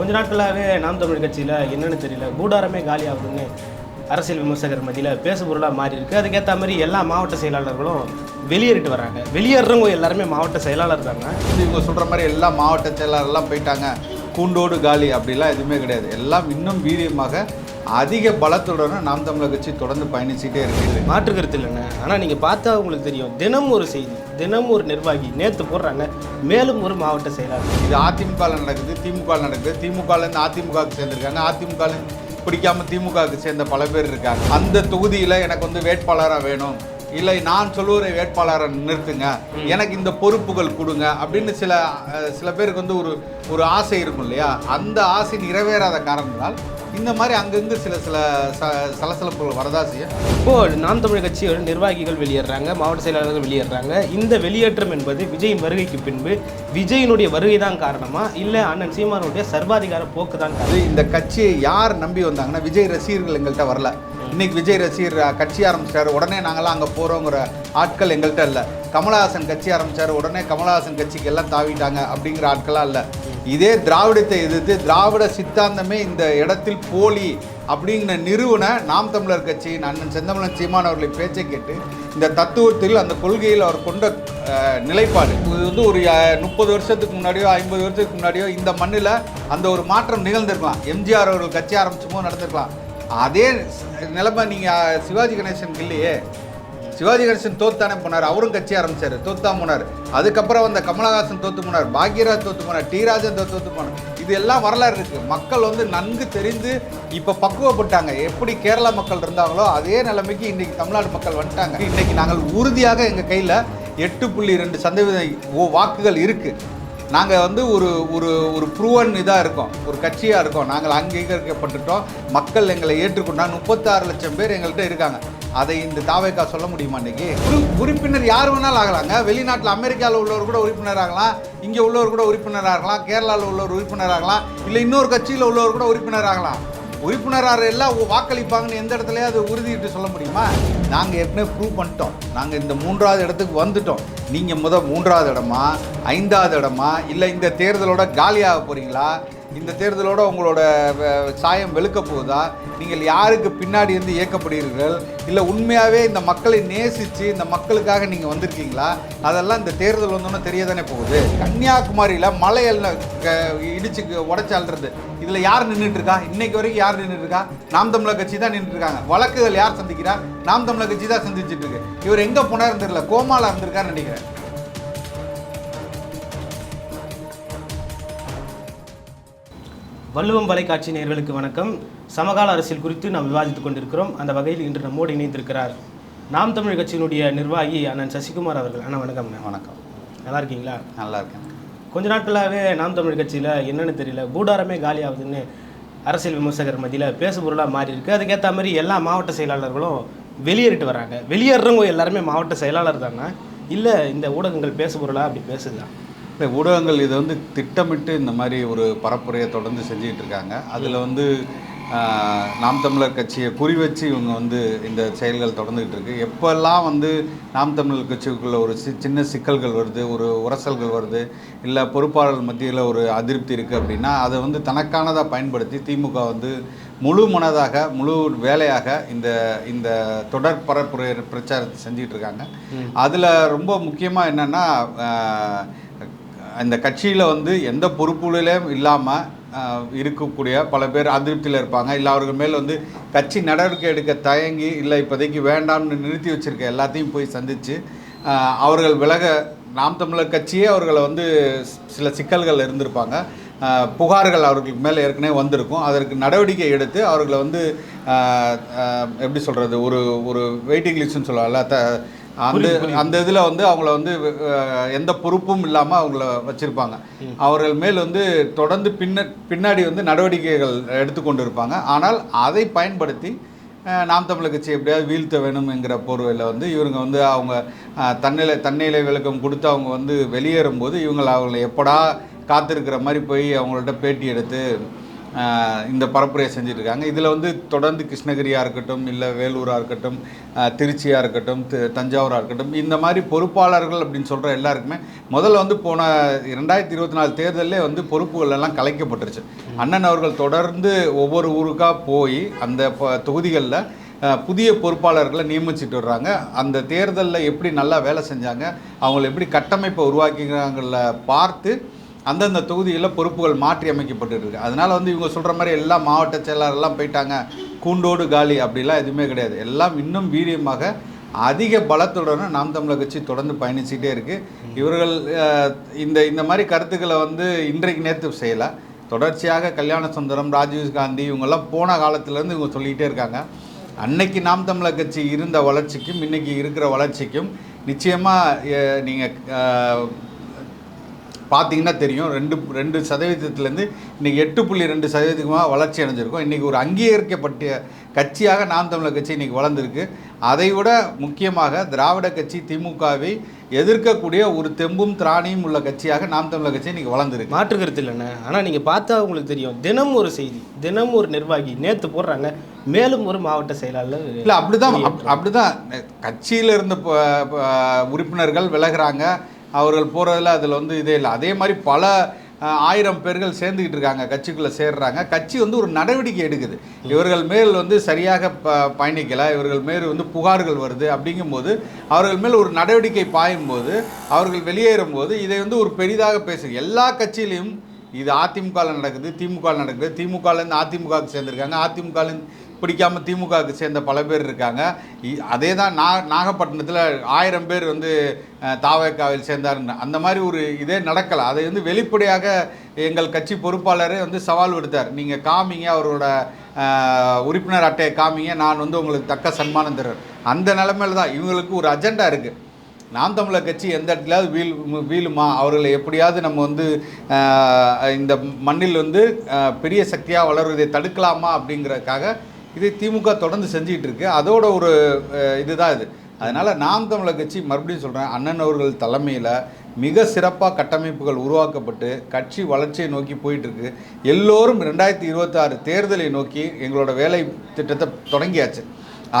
கொஞ்ச நாட்களாகவே நாம் தமிழ் கட்சியில் என்னன்னு தெரியல கூடாரமே காலி ஆகுதுன்னு அரசியல் விமர்சகர் மத்தியில் பேசுபொருளாக மாறி இருக்கு. அதுக்கேற்ற மாதிரி எல்லா மாவட்ட செயலாளர்களும் வெளியேறிட்டு வராங்க. வெளியேறவங்க எல்லாருமே மாவட்ட செயலாளர் தாங்க. இவங்க சொல்கிற மாதிரி எல்லா மாவட்ட செயலாளர்லாம் போயிட்டாங்க. கூண்டோடு காலி அப்படிலாம் எதுவுமே கிடையாது. எல்லாம் இன்னும் வீரியமாக அதிக பலத்துடன் நாம் தமிழர் கட்சி தொடர்ந்து பயணிச்சுட்டே இருக்குது மாற்று கருத்து இல்லைங்க. ஆனால் நீங்கள் பார்த்தா உங்களுக்கு தெரியும். தினம் ஒரு செய்தி. தினம் ஒரு நிர்வாகி நேற்று போடுறாங்க. மேலும் ஒரு மாவட்ட செயலாளர். இது அதிமுகவில் நடக்குது திமுகவில் நடக்குது. திமுகலேருந்து அதிமுகவுக்கு சேர்ந்துருக்காங்க. அதிமுகவில் பிடிக்காம திமுகவுக்கு சேர்ந்த பல பேர் இருக்காங்க. அந்த தொகுதியில் எனக்கு வந்து வேட்பாளராக வேணும். இல்லை நான் சொல்லுகிற வேட்பாளரை நிறுத்துங்க. எனக்கு இந்த பொறுப்புகள் கொடுங்க அப்படின்னு சில சில பேருக்கு வந்து ஒரு ஒரு ஆசை இருக்கும் இல்லையா? அந்த ஆசை நிறைவேறாத காரணத்தினால் இந்த மாதிரி அங்கங்கே சில சில ச சலசலப்புகள் வரதா செய்யும் இப்போ நாம் தமிழ் கட்சியோட நிர்வாகிகள் வெளியேறாங்க மாவட்ட செயலாளர்கள் வெளியேறாங்க இந்த வெளியேற்றம் என்பது விஜயின் வருகைக்கு பின்பு விஜயினுடைய வருகை தான் காரணமா? இல்லை அண்ணன் சீமானுடைய சர்வாதிகார போக்கு தான் காரணம்? இந்த கட்சியை யார் நம்பி வந்தாங்கன்னா விஜய் ரசிகர்கள் எங்கள்கிட்ட வரல. இன்னைக்கு விஜய் ரசிகர் கட்சி ஆரம்பிச்சிட்டாரு உடனே நாங்களாம் அங்கே போகிறோங்கிற ஆட்கள் எங்கள்கிட்ட இல்லை. கமலஹாசன் கட்சி ஆரம்பிச்சாரு உடனே கமலஹாசன் கட்சிக்கு எல்லாம் தாவிட்டாங்க அப்படிங்கிற ஆட்களாக இல்லை. இதே திராவிடத்தை எதிர்த்து திராவிட சித்தாந்தமே இந்த இடத்தில் போலி அப்படிங்கிற நிறுவன நாம் தமிழர் கட்சியின் அண்ணன் செந்தமிழன் சீமான் அவர்களின் பேச்சை கேட்டு இந்த தத்துவத்தில் அந்த கொள்கையில் அவர் கொண்ட நிலைப்பாடு. இது வந்து ஒரு முப்பது வருஷத்துக்கு முன்னாடியோ ஐம்பது வருஷத்துக்கு முன்னாடியோ இந்த மண்ணில் அந்த ஒரு மாற்றம் நிகழ்ந்திருக்கலாம். எம்ஜிஆர் அவர்கள் கட்சி ஆரம்பிச்சமோ நடந்திருக்கலாம். அதே நிலைமை நீங்கள் சிவாஜி கணேசனுக்கு இல்லையே. சிவாஜி கணேசன் தோத்தானே போனார் அவரும் கட்சி ஆரம்பிச்சார் தோத்தா போனார். அதுக்கப்புறம் வந்த கமலஹாசன் தோத்து போனார் பாக்யராஜ் தோத்து போனார் டி ராஜன் தோத்து தோத்து போனார். இது எல்லாம் வரலாறு இருக்கு. மக்கள் வந்து நன்கு தெரிந்து இப்போ பக்குவப்பட்டாங்க. எப்படி கேரளா மக்கள் இருந்தாங்களோ அதே நிலைமைக்கு இன்னைக்கு தமிழ்நாடு மக்கள் வந்துட்டாங்க. இன்னைக்கு நாங்கள் உறுதியாக எங்கள் கையில் எட்டு புள்ளி ரெண்டு சதவீத ஓ- வாக்குகள் இருக்குது நாங்கள் வந்து ஒரு ஒரு ஒரு ப்ரூவன் இதாக இருக்கோம். ஒரு கட்சியாக இருக்கோம். நாங்கள் அங்கீகரிக்கப்பட்டுட்டோம். மக்கள் எங்களை ஏற்றுக்கொண்டா முப்பத்தாறு லட்சம் பேர் எங்கள்கிட்ட இருக்காங்க. அதை இந்த தாவைக்கா சொல்ல முடியுமா இன்னைக்கு? உறுப்பினர் யார் வேணாலும் ஆகலாங்க. வெளிநாட்டில் அமெரிக்காவில் உள்ளவர் கூட உறுப்பினர் ஆகலாம். இங்கே உள்ளவர் கூட உறுப்பினர் ஆகலாம். கேரளாவில் உள்ளவர் உறுப்பினர் ஆகலாம். இல்லை இன்னொரு கட்சியில் உள்ளவர் கூட உறுப்பினர் ஆகலாம். உறுப்பினராக எல்லாம் வாக்களிப்பாங்கன்னு எந்த இடத்துலயாவது உறுதிட்டு சொல்ல முடியுமா? நாங்கள் ஏற்கனவே ப்ரூவ் பண்ணிட்டோம். நாங்கள் இந்த மூன்றாவது இடத்துக்கு வந்துட்டோம். நீங்கள் முத மூன்றாவது இடமா? ஐந்தாவது இடமா? இல்லை இந்த தேர்தலோட காலியாக போகிறீங்களா இந்த தேர்தலோட உங்களோட சாயம் வெளுக்க போகுதா? நீங்கள் யாருக்கு பின்னாடி இருந்து இயக்கப்படுகிறீர்கள் இல்லை உண்மையாகவே இந்த மக்களை நேசித்து இந்த மக்களுக்காக நீங்கள் வந்திருக்கீங்களா? அதெல்லாம் இந்த தேர்தல் வந்தோன்னே தெரிய தானே போகுது. கன்னியாகுமரியில் மலை எல்ல இடிச்சு உடச்சி அள்ளுறது இதில் யார் நின்றுட்டுருக்கா இன்னைக்கு வரைக்கும் யார் நின்றுருக்கா நாம் தமிழர் கட்சி தான் நின்றுருக்காங்க வழக்குகள் யார் சந்திக்கிறா நாம் தமிழர் கட்சி தான் சந்திச்சுட்டு இருக்கு. இவர் எங்கே போனாருன்னு தெரியல. கோமாவில் இருந்திருக்காருன்னு நினைக்கிறேன். வள்ளுவம் வலைக்காட்சி நேயர்களுக்கு வணக்கம். சமகால அரசியல் குறித்து நாம் விவாதித்துக் கொண்டிருக்கிறோம். அந்த வகையில் இன்று நம்மோடு இணைந்திருக்கிறார் நாம் தமிழ் கட்சியினுடைய நிர்வாகி அண்ணன் சசிகுமார் அவர்கள். அண்ணா வணக்கம். வணக்கம். நல்லா இருக்கீங்களா? நல்லா இருக்கேன். கொஞ்ச நாட்களாகவே நாம் தமிழ் கட்சியில் என்னன்னு தெரியல கூடாரமே காலி ஆகுதுன்னு அரசியல் விமர்சகர் மத்தியில் பேசுபொருளாக மாறி இருக்கு அதுக்கேற்ற மாதிரி எல்லா மாவட்ட செயலாளர்களும் வெளியேறிட்டு வராங்க. வெளியேறவங்க எல்லாருமே மாவட்ட செயலாளர் தானே? இல்லை இந்த ஊடகங்கள் பேசுபொருளாக அப்படி பேசுதா? இல்லை ஊடகங்கள் இதை வந்து திட்டமிட்டு இந்த மாதிரி ஒரு பரப்புரையை தொடர்ந்து செஞ்சுக்கிட்டு இருக்காங்க. அதில் வந்து நாம் தமிழர் கட்சியை குறி வச்சு இவங்க வந்து இந்த செயல்கள் தொடர்ந்துகிட்டு இருக்கு. எப்போல்லாம் வந்து நாம் தமிழர் கட்சிக்குள்ள ஒரு சி சின்ன சிக்கல்கள் வருது ஒரு உரசல்கள் வருது இல்லை பொறுப்பாளர்கள் மத்தியில் ஒரு அதிருப்தி இருக்குது அப்படின்னா அதை வந்து தனக்கானதாக பயன்படுத்தி திமுக வந்து முழு மனதாக முழு வேலையாக இந்த இந்த தொடர் பரப்புரை பிரச்சாரத்தை செஞ்சுட்டு இருக்காங்க. அதில் ரொம்ப முக்கியமாக என்னென்னா இந்த கட்சியில் வந்து எந்த பொறுப்புகளிலும் இல்லாமல் இருக்கக்கூடிய பல பேர் அதிருப்தியில் இருப்பாங்க. இல்லை அவர்கள் மேல் வந்து கட்சி நடவடிக்கை எடுக்க தயங்கி இல்லை இப்போதைக்கு வேண்டாம்னு நிறுத்தி வச்சுருக்க எல்லாத்தையும் போய் சந்தித்து அவர்கள் விலக நாம் தமிழர் கட்சியே அவர்களை வந்து சில சிக்கல்கள் இருந்திருப்பாங்க. புகார்கள் அவர்களுக்கு மேலே ஏற்கனவே வந்திருக்கும். அதற்கு நடவடிக்கை எடுத்து அவர்களை வந்து எப்படி சொல்கிறது ஒரு ஒரு வெயிட்டிங் லிஸ்ட்னு சொல்லலாம்ல த அந்த. அந்த இதில் வந்து அவங்கள வந்து எந்த பொறுப்பும் இல்லாமல் அவங்கள வச்சுருப்பாங்க. அவர்கள் மேல் வந்து தொடர்ந்து பின்ன பின்னாடி வந்து நடவடிக்கைகள் எடுத்துக்கொண்டு இருப்பாங்க ஆனால் அதை பயன்படுத்தி நாம் தமிழர் கட்சி எப்படியாவது வீழ்த்த வேணும்ங்கிற போர்வையில் வந்து இவங்க வந்து அவங்க தன்னிலை தன்னிலை விளக்கம் கொடுத்து அவங்க வந்து வெளியேறும்போது இவங்க அவங்களை எப்படா காத்திருக்கிற மாதிரி போய் அவங்கள்ட்ட பேட்டி எடுத்து இந்த பரப்புரையை செஞ்சிட்ருக்காங்க. இதில் வந்து தொடர்ந்து கிருஷ்ணகிரியாக இருக்கட்டும் இல்லை வேலூராக இருக்கட்டும் திருச்சியாக இருக்கட்டும் தஞ்சாவூராக இருக்கட்டும் இந்த மாதிரி பொறுப்பாளர்கள் அப்படின்னு சொல்கிற எல்லாருக்குமே முதல்ல வந்து போன ரெண்டாயிரத்தி இருபத்தி நாலு தேர்தலில் வந்து பொறுப்புகள் எல்லாம் கலைக்கப்பட்டுருச்சு. அண்ணன் அவர்கள் தொடர்ந்து ஒவ்வொரு ஊருக்காக போய் அந்த தொகுதிகளில் புதிய பொறுப்பாளர்களை நியமிச்சிட்டு வர்றாங்க. அந்த தேர்தலில் எப்படி நல்லா வேலை செஞ்சாங்க அவங்கள எப்படி கட்டமைப்பை உருவாக்கிக்கிறாங்கள பார்த்து அந்தந்த தொகுதிகளில் பொறுப்புகள் மாற்றி அமைக்கப்பட்டுருக்கு அதனால் வந்து இவங்க சொல்கிற மாதிரி எல்லா மாவட்ட செயலாளர்லாம் போயிட்டாங்க. கூண்டோடு காலி அப்படிலாம் எதுவுமே கிடையாது. எல்லாம் இன்னும் வீரியமாக அதிக பலத்துடன் நாம் தமிழர் கட்சி தொடர்ந்து பயணிச்சுட்டே இருக்குது இவர்கள் இந்த இந்த மாதிரி கருத்துக்களை வந்து இன்றைக்கு நேற்று செய்யலை. தொடர்ச்சியாக கல்யாண சுந்தரம் ராஜீவ் காந்தி இவங்கெல்லாம் போன காலத்துலேருந்து இவங்க சொல்லிக்கிட்டே இருக்காங்க. அன்னைக்கு நாம் தமிழர் கட்சி இருந்த வளர்ச்சிக்கும் இன்றைக்கி இருக்கிற வளர்ச்சிக்கும் நிச்சயமாக நீங்கள் பார்த்தீங்கன்னா தெரியும். ரெண்டு ரெண்டு சதவீதத்துலேருந்து இன்றைக்கி எட்டு புள்ளி ரெண்டு சதவீதமாக வளர்ச்சி அடைஞ்சிருக்கும். இன்றைக்கி ஒரு அங்கீகரிக்கப்பட்ட கட்சியாக நாம் தமிழர் கட்சி இன்றைக்கி வளர்ந்துருக்கு. அதை விட முக்கியமாக திராவிட கட்சி திமுகவை எதிர்க்கக்கூடிய ஒரு தெம்பும் திராணியும் உள்ள கட்சியாக நாம் தமிழர் கட்சி இன்றைக்கி வளர்ந்துருக்கு. மாற்று கருத்து இல்லைண்ணே. ஆனால் நீங்கள் பார்த்தா உங்களுக்கு தெரியும். தினம் ஒரு செய்தி தினம் ஒரு நிர்வாகி நேற்று போடுறாங்க. மேலும் ஒரு மாவட்ட செயலாளர் இல்லை அப்படிதான் அப்- அப்படிதான். கட்சியில் இருந்த உறுப்பினர்கள் விலகுறாங்க. அவர்கள் போகிறதில் அதில் வந்து இதே இல்லை. அதே மாதிரி பல ஆயிரம் பேர்கள் சேர்ந்துக்கிட்டு இருக்காங்க. கட்சிக்குள்ளே சேர்றாங்க. கட்சி வந்து ஒரு நடவடிக்கை எடுக்குது. இவர்கள் மேல் வந்து சரியாக ப பயணிக்கலை. இவர்கள் மேல் வந்து புகார்கள் வருது. அப்படிங்கும்போது அவர்கள் மேல் ஒரு நடவடிக்கை பாயும்போது அவர்கள் வெளியேறும் போது இதை வந்து ஒரு பெரிதாக பேசு எல்லா கட்சியிலையும் இது அதிமுகவில் நடக்குது திமுக நடக்குது. திமுகலேருந்து அதிமுகவுக்கு சேர்ந்துருக்காங்க. அதிமுகலேருந்து பிடிக்காமல் திமுகவுக்கு சேர்ந்த பல பேர் இருக்காங்க. இ- அதே தான் நா நாகப்பட்டினத்தில் ஆயிரம் பேர் வந்து தாவேக்காவில் சேர்ந்தாருன்னு. அந்த மாதிரி ஒரு இதே நடக்கலை. அதை வந்து வெளிப்படையாக எங்கள் கட்சி பொறுப்பாளரே வந்து சவால் விடுத்தார். நீங்கள் காமிங்க அவரோட உறுப்பினர் அட்டையை காமிங்க நான் வந்து உங்களுக்கு தக்க சன்மானம் தர்றேன் அந்த நிலமையில தான் இவங்களுக்கு ஒரு அஜெண்டா இருக்குது நாம் தமிழர் கட்சி எந்த இடத்துலையாவது வீழ் வீழுமா? அவர்களை எப்படியாவது நம்ம வந்து இந்த மண்ணில் வந்து பெரிய சக்தியாக வளர்வதை தடுக்கலாமா அப்படிங்கிறதுக்காக இதை திமுக தொடர்ந்து செஞ்சுக்கிட்டு இருக்கு. அதோட ஒரு இதுதான் இது. அதனால் நாம் தமிழர் கட்சி மறுபடியும் சொல்கிறேன் அண்ணன் அவர்கள் தலைமையில் மிக சிறப்பாக கட்டமைப்புகள் உருவாக்கப்பட்டு கட்சி வளர்ச்சியை நோக்கி போயிட்டுருக்கு எல்லோரும் ரெண்டாயிரத்தி இருபத்தாறு தேர்தலை நோக்கி எங்களோட வேலை திட்டத்தை தொடங்கியாச்சு.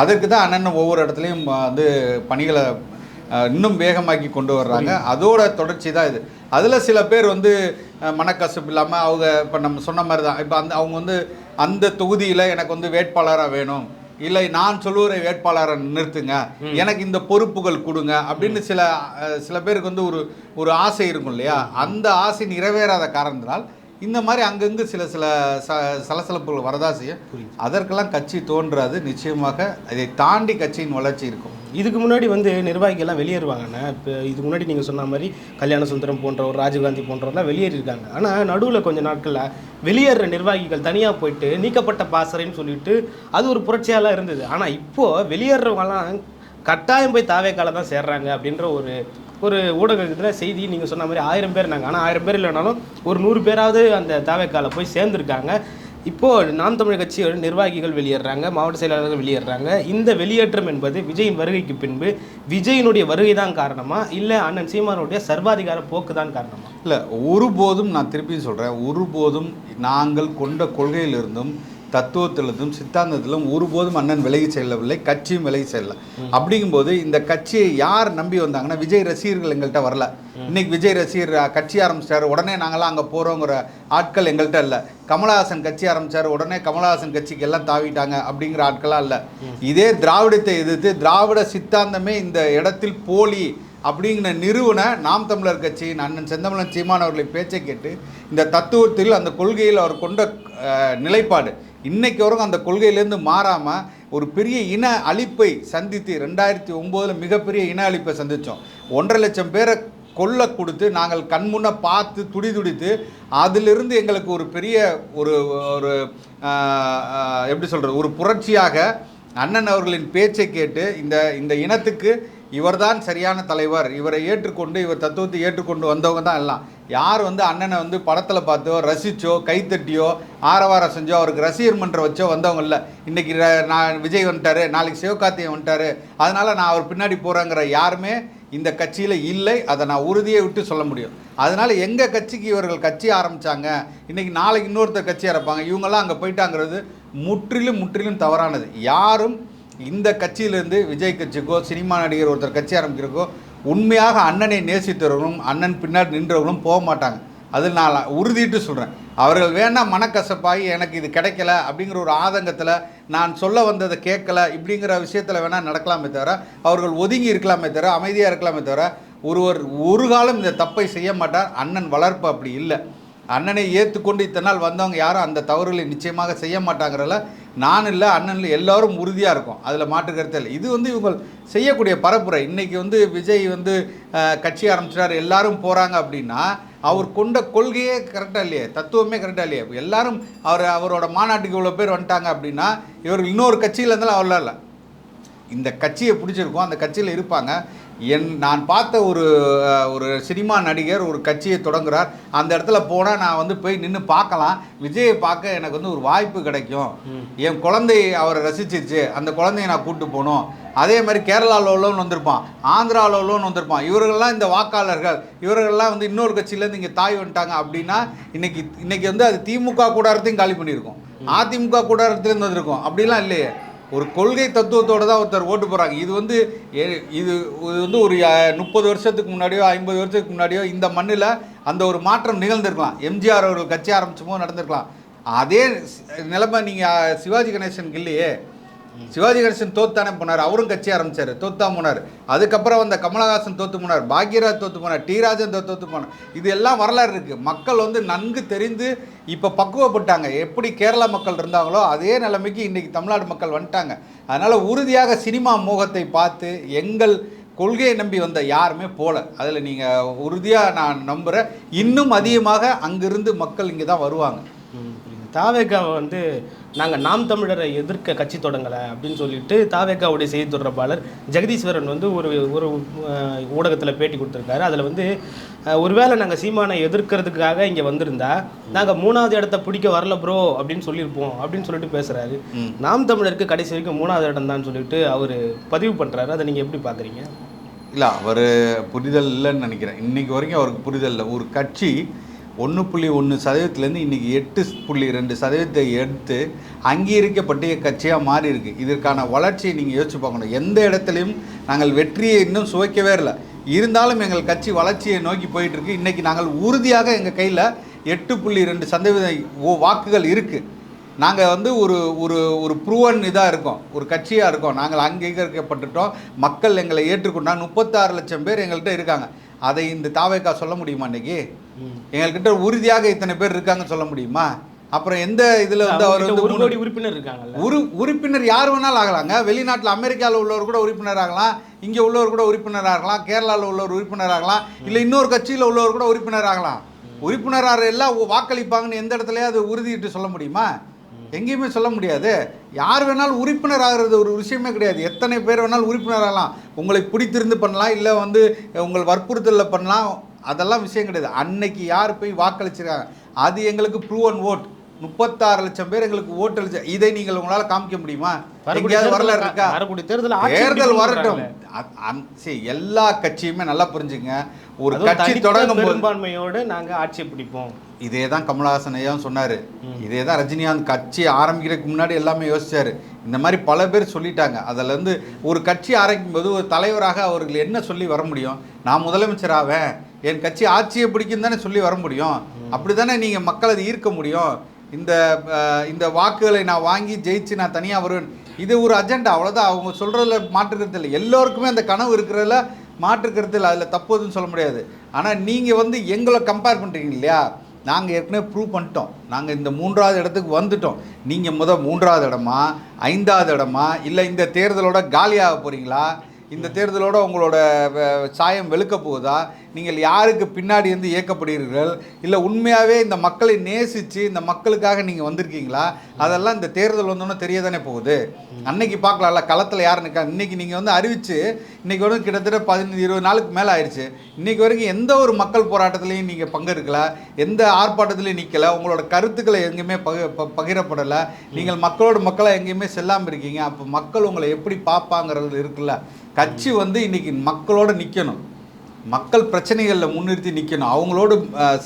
அதற்கு தான் அண்ணன் ஒவ்வொரு இடத்துலையும் வந்து பணிகளை இன்னும் வேகமாக்கி கொண்டு வர்றாங்க. அதோட தொடர்ச்சி தான் இது. அதில் சில பேர் வந்து மனக்கசப்பு இல்லாமல் அவங்க இப்போ நம்ம சொன்ன மாதிரி தான். இப்போ அந்த அவங்க வந்து அந்த தொகுதியில் எனக்கு வந்து வேட்பாளராக வேணும். இல்லை நான் சொல்லுகிற வேட்பாளரை நிறுத்துங்க. எனக்கு இந்த பொறுப்புகள் கொடுங்க அப்படின்னு சில சில பேருக்கு வந்து ஒரு ஒரு ஆசை இருக்கும் இல்லையா? அந்த ஆசை நிறைவேறாத காரணத்தினால் இந்த மாதிரி அங்கங்கு சில சில ச சலசலப்புகள் வரதா செய்யும். அதற்கெல்லாம் கட்சி தோன்றாது நிச்சயமாக. அதை தாண்டி கட்சியின் வளர்ச்சி இருக்கும். இதுக்கு முன்னாடி வந்து நிர்வாகிகள்லாம் வெளியேறுவாங்கண்ணே. இப்போ இதுக்கு முன்னாடி நீங்கள் சொன்ன மாதிரி கல்யாண சுந்தரம் போன்றவர் ராஜீவ்காந்தி போன்றவர்லாம் வெளியேறியிருக்காங்க. ஆனால் நடுவில் கொஞ்ச நாட்களில் வெளியேற நிர்வாகிகள் தனியாக போயிட்டு நீக்கப்பட்ட பாசறைன்னு சொல்லிட்டு அது ஒரு புரட்சியாலாம் இருந்தது. ஆனால் இப்போது வெளியேறவங்கலாம் கட்டாயம் போய் தாவேக்கால தான் சேர்றாங்க அப்படின்ற ஒரு ஒரு ஊடகத்தில் செய்தி நீங்கள் சொன்ன மாதிரி ஆயிரம் பேர் நாங்கள் ஆனால் ஆயிரம் பேர் இல்லைனாலும் ஒரு நூறு பேராவது அந்த தாவேக்கால போய் சேர்ந்துருக்காங்க. இப்போது நாம் தமிழ் கட்சி நிர்வாகிகள் வெளியேறாங்க மாவட்ட செயலாளர்கள் வெளியேறாங்க. இந்த வெளியேற்றம் என்பது விஜயின் வருகைக்கு பின்பு விஜயினுடைய வருகை தான் காரணமா? இல்லை அண்ணன் சீமானுடைய சர்வாதிகார போக்கு தான் காரணமா? இல்லை ஒருபோதும் நான் திருப்பியும் சொல்கிறேன் ஒருபோதும் நாங்கள் கொண்ட கொள்கையிலிருந்தும் தத்துவத்திலும் சித்தாந்தத்திலும் ஒருபோதும் அண்ணன் விலகி செல்லவில்லை கட்சியும் விலகி செல்லல அப்படிங்கும்போது இந்த கட்சியை யார் நம்பி வந்தாங்கன்னா விஜய் ரசிகர்கள் எங்கள்கிட்ட வரல. இன்னைக்கு விஜய் ரசிகர் கட்சி ஆரம்பிச்சிட்டாரு உடனே நாங்களாம் அங்கே போகிறோங்கிற ஆட்கள் எங்கள்கிட்ட இல்லை. கமலஹாசன் கட்சி ஆரம்பிச்சார் உடனே கமலஹாசன் கட்சிக்கு எல்லாம் தாவிட்டாங்க அப்படிங்கிற ஆட்களாக இல்லை. இதே திராவிடத்தை எதிர்த்து திராவிட சித்தாந்தமே இந்த இடத்தில் போலி அப்படிங்கிற நிறுவன நாம் தமிழர் கட்சியின் அண்ணன் செந்தமிழன் சீமான் அவர்களின் பேச்சை கேட்டு இந்த தத்துவத்தில் அந்த கொள்கையில் அவர் கொண்ட நிலைப்பாடு இன்றைக்கு வரைக்கும் அந்த கொள்கையிலேருந்து மாறாமல் ஒரு பெரிய இன அழிப்பை சந்தித்து ரெண்டாயிரத்தி ஒம்போதில் மிகப்பெரிய இன அழிப்பை சந்தித்தோம் ஒன்றரை லட்சம் பேரை கொல்ல கொடுத்து நாங்கள் கண்முன்ன பார்த்து துடி துடித்து அதிலிருந்து எங்களுக்கு ஒரு பெரிய ஒரு ஒரு எப்படி சொல்கிறது ஒரு புரட்சியாக அண்ணன் அவர்களின் பேச்சை கேட்டு இந்த இந்த இனத்துக்கு இவர்தான் சரியான தலைவர். இவரை ஏற்றுக்கொண்டு இவர் தத்துவத்தை ஏற்றுக்கொண்டு வந்தவங்க தான் எல்லாம். யார் வந்து அண்ணனை வந்து படத்தில் பார்த்தோ ரசித்தோ கைத்தட்டியோ ஆரவாரம் செஞ்சோ அவருக்கு ரசிகர் மன்றம் வச்சோ வந்தவங்க இல்லை. இன்றைக்கி ர- நான் விஜய் வந்துட்டாரு நாளைக்கு சிவகார்த்திகேயன் வந்துட்டாரு. அதனால் நான் அவர் பின்னாடி போகிறேங்கிற யாருமே இந்த கட்சியில் இல்லை. அதை நான் உறுதியை விட்டு சொல்ல முடியும். அதனால் எங்கள் கட்சிக்கு இவர்கள் கட்சி ஆரம்பித்தாங்க இன்றைக்கி நாளைக்கு இன்னொருத்தர் கட்சி ஆரம்பிப்பாங்க இவங்கெல்லாம் அங்கே போயிட்டாங்கிறது முற்றிலும் முற்றிலும் தவறானது. யாரும் இந்த கட்சியிலேருந்து விஜய் கட்சிக்கோ சினிமா நடிகர் ஒருத்தர் கட்சி ஆரம்பிக்கிறக்கோ உண்மையாக அண்ணனை நேசித்தவர்களும் அண்ணன் பின்னாடி நின்றவர்களும் போக மாட்டாங்க. அதில் நான் உறுதிட்டு சொல்கிறேன் அவர்கள் வேணால் மனக்கசப்பாகி எனக்கு இது கிடைக்கல அப்படிங்கிற ஒரு ஆதங்கத்தில் நான் சொல்ல வந்ததை கேட்கல இப்படிங்கிற விஷயத்தில் வேணால் நடக்கலாமே தவிர அவர்கள் ஒதுங்கி இருக்கலாமே தவிர அமைதியாக இருக்கலாமே தவிர ஒருவர் ஒரு காலம் இந்த தப்பை செய்ய மாட்டார். அண்ணன் வளர்ப்பு அப்படி இல்லை. அண்ணனை ஏற்றுக்கொண்டு இத்தனை நாள் வந்தவங்க யாரும் அந்த தவறுகளை நிச்சயமாக செய்ய மாட்டாங்கிறல நான் இல்லை அண்ணன் இல்லை எல்லாரும் உறுதியாக இருக்கும். அதில் மாற்று கருத்து இல்லை. இது வந்து இவங்க செய்யக்கூடிய பரப்புரை. இன்றைக்கி வந்து விஜய் வந்து கட்சி ஆரம்பிச்சிட்டார் எல்லாரும் போகிறாங்க அப்படின்னா அவர் கொண்ட கொள்கையே கரெக்டாக இல்லையே தத்துவமே கரெக்டாக இல்லையே. எல்லாரும் அவர் அவரோட மாநாட்டுக்கு இவ்வளோ பேர் வந்துட்டாங்க அப்படின்னா இவர் இன்னொரு கட்சியில் இருந்தாலும் அவ்வளோ இல்லை. இந்த கட்சியை பிடிச்சிருக்கோம் அந்த கட்சியில் இருப்பாங்க. என் நான் பார்த்த ஒரு ஒரு சினிமா நடிகர் ஒரு கட்சியை தொடங்குறார். அந்த இடத்துல போனால் நான் வந்து போய் நின்று பார்க்கலாம். விஜயை பார்க்க எனக்கு வந்து ஒரு வாய்ப்பு கிடைக்கும். என் குழந்தை அவரை ரசிச்சிருச்சு அந்த குழந்தைய நான் கூப்பிட்டு போகணும். அதே மாதிரி கேரளாவில் உள்ளவன் வந்திருப்பான். ஆந்திராவில் உள்ளவன் வந்திருப்பான். இவர்கள்லாம் இந்த வாக்காளர்கள். இவர்கள்லாம் வந்து இன்னொரு கட்சியிலேருந்து இங்கே தாய் வந்துட்டாங்க அப்படின்னா இன்னைக்கு இன்னைக்கு வந்து அது திமுக கூடாரத்தையும் காலி பண்ணியிருக்கோம். அதிமுக கூடாரத்துலேருந்து வந்திருக்கோம். அப்படிலாம் இல்லையே. ஒரு கொள்கை தத்துவத்தோட தான் ஒருத்தர் ஓட்டு போகிறாங்க இது வந்து இது இது வந்து ஒரு முப்பது வருஷத்துக்கு முன்னாடியோ ஐம்பது வருஷத்துக்கு முன்னாடியோ இந்த மண்ணில் அந்த ஒரு மாற்றம் நிகழ்ந்திருக்கலாம். எம்ஜிஆர் அவர்கள் கட்சி ஆரம்பிச்சும் நடந்திருக்கலாம். அதே நிலைமை நீங்கள் சிவாஜி கணேசனுக்கு இல்லையே. சிவாஜி கணேசன் தோத்தானே போனார் அவரும் கட்சி ஆரம்பிச்சார் தோத்தா போனார். அதுக்கப்புறம் வந்த கமலஹாசன் தோத்து போனார் பாக்யராஜ் தோத்து போனார் டி ராஜன் தோ- தோத்து போனார். இது எல்லாம் வரலாறு இருக்குது மக்கள் வந்து நன்கு தெரிந்து இப்போ பக்குவப்பட்டாங்க. எப்படி கேரளா மக்கள் இருந்தாங்களோ அதே நிலைமைக்கு இன்றைக்கி தமிழ்நாடு மக்கள் வந்துட்டாங்க. அதனால் உறுதியாக சினிமா மோகத்தை பார்த்து எங்கள் கொள்கையை நம்பி வந்த யாருமே போல. அதில் நீங்கள் உறுதியாக நான் நம்புகிறேன் இன்னும் அதிகமாக அங்கிருந்து மக்கள் இங்கே தான் வருவாங்க தாவேக்காவை வந்து நாங்கள் நாம் தமிழரை எதிர்க்க கட்சி தொடங்கலை அப்படின்னு சொல்லிட்டு தாவேக்காவுடைய செய்தி தொடர்பாளர் ஜெகதீஸ்வரன் வந்து ஒரு ஒரு ஊடகத்தில் பேட்டி கொடுத்துருக்காரு. அதில் வந்து ஒருவேளை நாங்கள் சீமானை எதிர்க்கிறதுக்காக இங்கே வந்திருந்தா நாங்கள் மூணாவது இடத்த பிடிக்க வரல ப்ரோ அப்படின்னு சொல்லியிருப்போம் அப்படின்னு சொல்லிட்டு பேசுகிறாரு. நாம் தமிழருக்கு கடைசி வரைக்கும் மூணாவது இடம் தான் சொல்லிட்டு அவர் பதிவு பண்ணுறாரு அதை நீங்கள் எப்படி பார்க்குறீங்க இல்லை அவர் புரிதல் இல்லைன்னு நினைக்கிறேன். இன்னைக்கு வரைக்கும் அவருக்கு புரிதல் இல்லை. ஒரு கட்சி ஒன்று புள்ளி ஒன்று சதவீதத்துலேருந்து இன்றைக்கி எட்டு புள்ளி ரெண்டு சதவீதத்தை எடுத்து அங்கீகரிக்கப்பட்ட கட்சியாக மாறி இருக்குது இதற்கான வளர்ச்சியை நீங்கள் யோசிச்சு பார்க்கணும். எந்த இடத்துலையும் நாங்கள் வெற்றியை இன்னும் சுவைக்கவே இல்லை. இருந்தாலும் எங்கள் கட்சி வளர்ச்சியை நோக்கி போயிட்டுருக்கு. இன்றைக்கி நாங்கள் உறுதியாக எங்கள் கையில் எட்டு புள்ளி ரெண்டு சதவீத வாக்குகள் இருக்குது நாங்கள் வந்து ஒரு ஒரு ஒரு ப்ரூவன் இதாக இருக்கோம். ஒரு கட்சியாக இருக்கோம். நாங்கள் அங்கீகரிக்கப்பட்டுட்டோம். மக்கள் எங்களை ஏற்றுக்கொண்டாங்க முப்பத்தாறு லட்சம் பேர் எங்கள்கிட்ட இருக்காங்க. அதை இந்த தாவேக்கா சொல்ல முடியுமா இன்னைக்கு? எங்கள்கிட்ட உறுதியாக இத்தனை பேர் இருக்காங்கன்னு சொல்ல முடியுமா? அப்புறம் எந்த இதில் வந்து அவர் வந்து உறுப்பினர் இருக்காங்கல்ல. உரு உறுப்பினர் யார் வேணாலும் ஆகலாங்க. வெளிநாட்டில் அமெரிக்காவில் உள்ளவர் கூட உறுப்பினர் ஆகலாம். இங்கே உள்ளவர் கூட உறுப்பினர் ஆகலாம். கேரளாவில் உள்ளவர் உறுப்பினர் ஆகலாம். இல்லை இன்னொரு கட்சியில் உள்ளவர் கூட உறுப்பினர் ஆகலாம். உறுப்பினராக எல்லாம் வாக்களிப்பாங்கன்னு எந்த இடத்துலயாவது உறுதியிட்டு சொல்ல முடியுமா? எங்கேயுமே சொல்ல முடியாது. யார் வேணாலும் உறுப்பினர் ஆகிறது ஒரு விஷயமே கிடையாது. எத்தனை பேர் வேணாலும் உறுப்பினர் ஆகலாம். உங்களை பிடித்திருந்து பண்ணலாம் இல்லை வந்து உங்கள் வற்புறுத்தலில் பண்ணலாம். அதெல்லாம் விஷயம் கிடையாது. அன்னைக்கு யார் போய் வாக்களிச்சிருக்காங்க? அது எங்களுக்கு ப்ரூவ் அண்ட் ஓட் முப்பத்தாறு லட்சம் பேர் எங்களுக்கு ஓட்டு அளிச்ச இதை நீங்கள் உங்களால் காமிக்க முடியுமா? எங்கேயாவது தேர்தல்ல- இருக்கா? தேர்தல் ஆட்சி தேர்தல் வரட்டும். சரி, எல்லா கட்சியுமே நல்லா புரிஞ்சுங்க. ஒரு கட்சி தொடங்கும் பெரும்பான்மையோடு நாங்க ஆட்சியை பிடிப்போம். இதே தான் கமலஹாசன் ஐயாவும் சொன்னார். இதே தான் ரஜினிகாந்த் கட்சி ஆரம்பிக்கிறதுக்கு முன்னாடி எல்லாமே யோசிச்சாரு. இந்த மாதிரி பல பேர் சொல்லிட்டாங்க. அதில் இருந்து ஒரு கட்சி ஆரம்பிக்கும் போது ஒரு தலைவராக அவர்கள் என்ன சொல்லி வர முடியும்? நான் முதலமைச்சர் ஆவேன் என் கட்சி ஆட்சியை பிடிக்கும் தானே சொல்லி வர முடியும்? அப்படி தானே நீங்கள் மக்களை ஈர்க்க முடியும்? இந்த இந்த வாக்குகளை நான் வாங்கி ஜெயிச்சு நான் தனியாக வருவேன். இது ஒரு அஜெண்டா. அவ்வளோதான் அவங்க சொல்கிறதுல மாற்றுக்கிறது இல்லை. எல்லோருக்குமே அந்த கனவு இருக்கிறதுல மாற்றுக்கிறது இல்லை. அதில் தப்புதுன்னு சொல்ல முடியாது. ஆனால் நீங்கள் வந்து எங்களை கம்பேர் பண்ணுறீங்க இல்லையா? நாங்கள் ஏற்கனவே ப்ரூவ் பண்ணிட்டோம். நாங்கள் இந்த மூன்றாவது இடத்துக்கு வந்துட்டோம். நீங்கள் முத மூன்றாவது இடமா? ஐந்தாவது இடமா? இல்லை இந்த தேர்தலோட காலியாக போகிறீங்களா இந்த தேர்தலோட உங்களோட வ- சாயம் வெளுக்க போகுதா? நீங்கள் யாருக்கு பின்னாடி இருந்து இயக்கப்படுகிறீர்கள் இல்லை உண்மையாகவே இந்த மக்களை நேசித்து இந்த மக்களுக்காக நீங்கள் வந்திருக்கீங்களா? அதெல்லாம் இந்த தேர்தல் வந்தோன்னே தெரிய தானே போகுது. அன்னைக்கு பார்க்கலாம்ல களத்தில் யார் நிற்கா இன்றைக்கி நீங்கள் வந்து அறிவிச்சு இன்னைக்கு வரைக்கும் கிட்டத்தட்ட பதினஞ்சு இருபது நாளுக்கு மேலே ஆயிடுச்சு. இன்றைக்கி வரைக்கும் எந்த ஒரு மக்கள் போராட்டத்துலேயும் நீங்கள் பங்கெடுக்கலை எந்த ஆர்ப்பாட்டத்துலேயும் நிற்கலை உங்களோட கருத்துக்களை எங்கேயுமே பக ப- பகிரப்படலை. நீங்கள் மக்களோட மக்களாக எங்கேயுமே செல்லாமல் இருக்கீங்க. அப்போ மக்கள் உங்களை எப்படி பார்ப்பாங்கிறது இருக்குல்ல. கட்சி வந்து இன்னைக்கு மக்களோடு நிற்கணும் மக்கள் பிரச்சனைகளில் முன்னிறுத்தி நிற்கணும் அவங்களோடு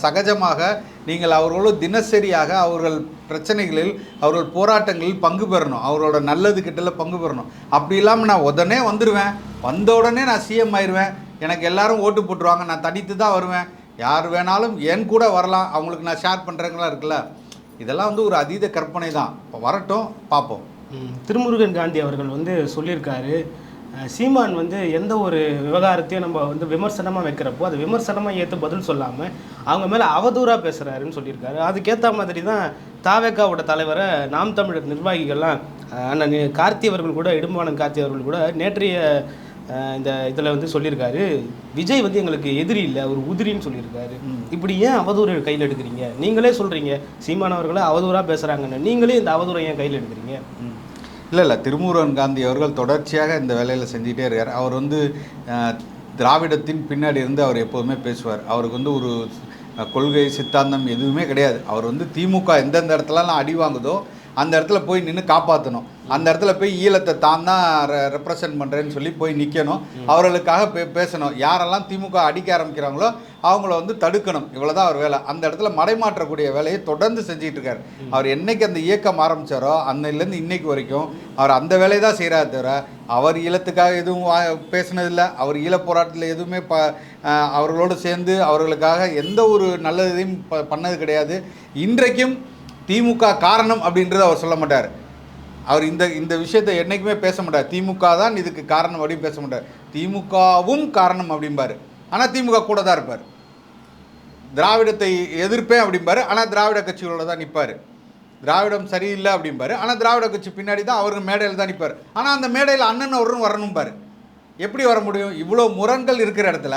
சகஜமாக நீங்கள் அவர்களோடு தினசரியாக அவர்கள் பிரச்சனைகளில் அவர்கள் போராட்டங்களில் பங்கு பெறணும். அவரோட நல்லது கிட்டல பங்கு பெறணும். அப்படி இல்லாமல் நான் உடனே வந்துடுவேன் வந்த உடனே நான் சிஎம் ஆயிடுவேன் எனக்கு எல்லாரும் ஓட்டு போட்டுருவாங்க. நான் தனித்து தான் வருவேன். யார் வேணாலும் என் கூட வரலாம். அவங்களுக்கு நான் ஷேர் பண்ணுறேங்களா இருக்குல்ல. இதெல்லாம் வந்து ஒரு அதீத கற்பனை தான். இப்போ வரட்டும். பார்ப்போம் திருமுருகன் காந்தி அவர்கள் வந்து சொல்லியிருக்காரு. சீமான் வந்து எந்த ஒரு விவகாரத்தையும் நம்ம வந்து விமர்சனமாக வைக்கிறப்போ அது விமர்சனமாக ஏற்று பதில் சொல்லாமல் அவங்க மேலே அவதூறாக பேசுகிறாருன்னு சொல்லியிருக்காரு. அதுக்கேற்ற மாதிரி தான் தாவேக்காவோட தலைவரை நாம் தமிழர் நிர்வாகிகள்லாம் அண்ணன் கார்த்தி அவர்கள் கூட இடும்பானன் கார்த்தி அவர்கள் கூட நேற்றைய இந்த இதில் வந்து சொல்லியிருக்காரு விஜய் வந்து எங்களுக்கு எதிரி இல்லை ஒரு உதிரின்னு சொல்லியிருக்காரு. இப்படி ஏன் அவதூறு கையில் எடுக்கிறீங்க? நீங்களே சொல்கிறீங்க சீமான் அவர்களை அவதூறாக பேசுகிறாங்கன்னு நீங்களே இந்த அவதூறை ஏன் கையில் எடுக்கிறீங்க. இல்லை இல்லை. திருமூரன் காந்தி அவர்கள் தொடர்ச்சியாக இந்த வேலையில் செஞ்சுட்டே இருக்கார். அவர் வந்து திராவிடத்தின் பின்னாடி இருந்து அவர் எப்போதுமே பேசுவார். அவருக்கு வந்து ஒரு கொள்கை சித்தாந்தம் எதுவுமே கிடையாது. அவர் வந்து திமுக எந்தெந்த இடத்துலலாம் அடி வாங்குதோ அந்த இடத்துல போய் நின்று காப்பாற்றணும் அந்த இடத்துல போய் ஈழத்தை தான் தான் ரெப்ரசன்ட் பண்ணுறேன்னு சொல்லி போய் நிற்கணும் அவர்களுக்காக பே பேசணும். யாரெல்லாம் திமுக அடிக்க ஆரம்பிக்கிறாங்களோ அவங்கள வந்து தடுக்கணும். இவ்வளோதான் அவர் வேலை. அந்த இடத்துல மடைமாற்றக்கூடிய வேலையை தொடர்ந்து செஞ்சுட்டு இருக்காரு. அவர் என்னைக்கு அந்த இயக்கம் ஆரம்பிச்சாரோ அன்னையிலேருந்து இன்னைக்கு வரைக்கும் அவர் அந்த வேலையை தான் செய்கிறாரு தவிர அவர் ஈழத்துக்காக எதுவும் வா- பேசுனதில்லை. அவர் ஈழப் போராட்டத்தில் எதுவுமே ப அவர்களோடு சேர்ந்து அவர்களுக்காக எந்த ஒரு நல்லதையும் ப பண்ணது கிடையாது. இன்றைக்கும் திமுக காரணம் அப்படின்றத அவர் சொல்ல மாட்டார். அவர் இந்த இந்த விஷயத்தை என்றைக்குமே பேச மாட்டார். திமுக தான் இதுக்கு காரணம் அப்படின்னு பேச மாட்டார். திமுகவும் காரணம் அப்படிம்பார். ஆனால் திமுக கூட தான் இருப்பார். திராவிடத்தை எதிர்ப்பேன் அப்படிம்பாரு. ஆனால் திராவிட கட்சிகளோட தான் நிற்பார் திராவிடம் சரியில்லை அப்படிம்பாரு. ஆனால் திராவிட கட்சி பின்னாடி தான் அவருக்கு மேடையில் தான் நிற்பார் ஆனால் அந்த மேடையில் அண்ணன் அவரும் வரணும்பார். எப்படி வர முடியும்? இவ்வளோ முரண்கள் இருக்கிற இடத்துல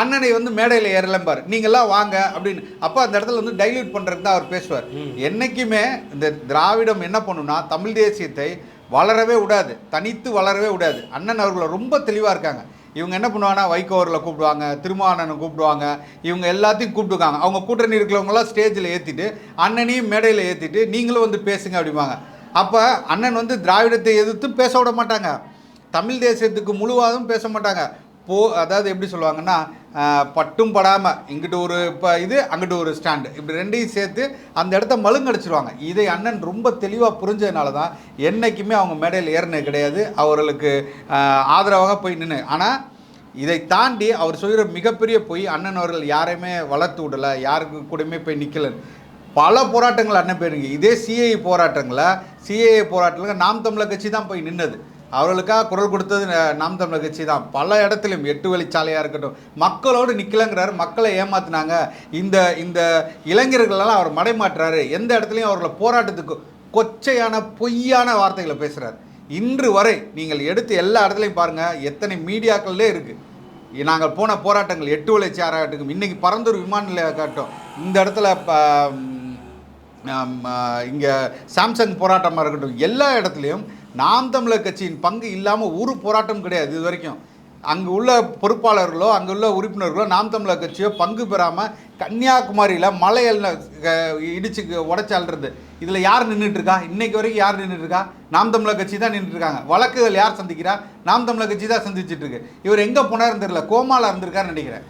அண்ணனை வந்து மேடையில் ஏறலம்பார் நீங்கள்லாம் வாங்க அப்படின்னு. அப்போ அந்த இடத்துல வந்து டைல்யூட் பண்ணுறதுக்கு தான் அவர் பேசுவார். என்னைக்குமே இந்த திராவிடம் என்ன பண்ணுன்னா தமிழ் தேசியத்தை வளரவே விடாது. தனித்து வளரவே விடாது. அண்ணன் அவர்களை ரொம்ப தெளிவாக இருக்காங்க. இவங்க என்ன பண்ணுவாங்கன்னா வைகோ அவர்களை கூப்பிடுவாங்க திருமாவண்ணனை கூப்பிடுவாங்க. இவங்க எல்லாத்தையும் கூப்பிட்டுருக்காங்க. அவங்க கூட்டணி இருக்கிறவங்களாம் ஸ்டேஜில் ஏற்றிட்டு அண்ணனையும் மேடையில் ஏற்றிட்டு நீங்களும் வந்து பேசுங்க அப்படிம்பாங்க. அப்போ அண்ணன் வந்து திராவிடத்தை எதிர்த்து பேச விட மாட்டாங்க. தமிழ் தேசியத்துக்கு முழுவதும் பேச மாட்டாங்க. போ அதாவது எப்படி சொல்லுவாங்கன்னா பட்டும் படாமல் இங்கிட்டு ஒரு இப்போ இது அங்கிட்டு ஒரு ஸ்டாண்டு. இப்படி ரெண்டையும் சேர்த்து அந்த இடத்த மழுங்கடிச்சிருவாங்க. இதை அண்ணன் ரொம்ப தெளிவாக புரிஞ்சதுனால தான் என்றைக்குமே அவங்க மேடையில் ஏறினது கிடையாது. அவர்களுக்கு ஆதரவாக போய் நின்று ஆனால் இதை தாண்டி அவர் சொல்கிற மிகப்பெரிய பொய் அண்ணன் அவர்கள் யாரையுமே வளர்த்து விடலை யாருக்கு கூடயுமே போய் நிற்கலன்னு பல போராட்டங்கள் அண்ணன் போயிருங்க. இதே சிஐ போராட்டங்களை சிஏஏ போராட்டங்கள் நாம் தமிழர் கட்சி தான் போய் நின்னது. அவர்களுக்காக குரல் கொடுத்தது நாம் தமிழர் கட்சி தான். பல இடத்துலையும் எட்டு வழிச்சாலையாக இருக்கட்டும். மக்களோடு நிற்கலங்கிறாரு மக்களை ஏமாத்தினாங்க. இந்த இந்த இளைஞர்களெல்லாம் அவர் மடைமாற்றுறாரு எந்த இடத்துலையும் அவர்களை போராட்டத்துக்கு கொச்சையான பொய்யான வார்த்தைகளை பேசுகிறார் இன்று வரை நீங்கள் எடுத்து எல்லா இடத்துலையும் பாருங்கள் எத்தனை மீடியாக்கள்லே இருக்குது நாங்கள் போன போராட்டங்கள் எட்டு வளர்ச்சி இன்றைக்கி பரந்தூர் விமான நிலையம் காட்டும் இந்த இடத்துல இங்கே சாம்சங் போராட்டமாக இருக்கட்டும் எல்லா இடத்துலையும் நாம் தமிழர் கட்சியின் பங்கு இல்லாமல் ஒரு போராட்டம் கிடையாது இது வரைக்கும். அங்கே உள்ள பொறுப்பாளர்களோ அங்கே உள்ள உறுப்பினர்களோ நாம் தமிழர் கட்சியோ பங்கு பெறாமல் கன்னியாகுமரியில் மலையில் இடிச்சு உடச்சாள்றது இதில் யார் நின்றுட்டுருக்கா இன்றைக்கு வரைக்கும் யார் நின்றுட்டுருக்கா நாம் தமிழர் கட்சி தான் நின்றுட்டு வழக்குகள் யார் சந்திக்கிறா? நாம் தமிழர் கட்சி தான் சந்திச்சிட்டுருக்கு இவர் எங்கே போனாருன்னு தெரியல. கோமாவில் இருந்திருக்காருன்னு நினைக்கிறேன்.